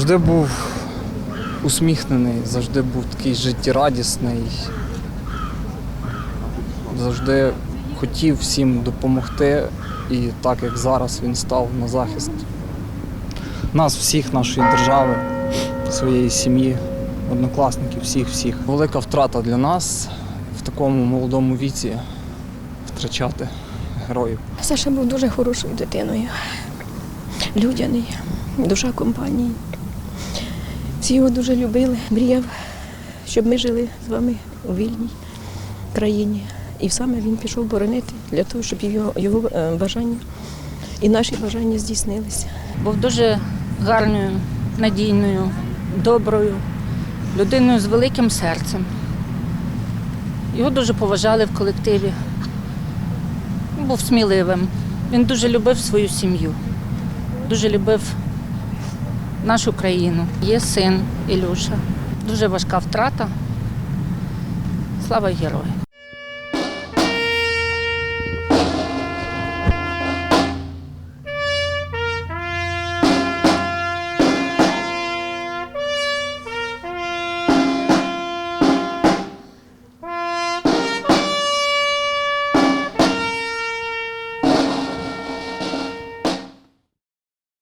Завжди був усміхнений, завжди був такий життєрадісний. Завжди хотів всім допомогти, і так як зараз він став на захист нас, всіх, нашої держави, своєї сім'ї, однокласників, всіх, всіх. Велика втрата для нас в такому молодому віці втрачати героїв. Саша був дуже хорошою дитиною, людяний, душа компанії. Всі його дуже любили, мріяв, щоб ми жили з вами у вільній країні. І саме він пішов боронити для того, щоб його, його е, бажання і наші бажання здійснилися. був дуже гарною, надійною, доброю, людиною з великим серцем. Його дуже поважали в колективі. Був сміливим. Він дуже любив свою сім'ю, дуже любив нашу країну. Є син Ілюша. Дуже важка втрата. Слава герою!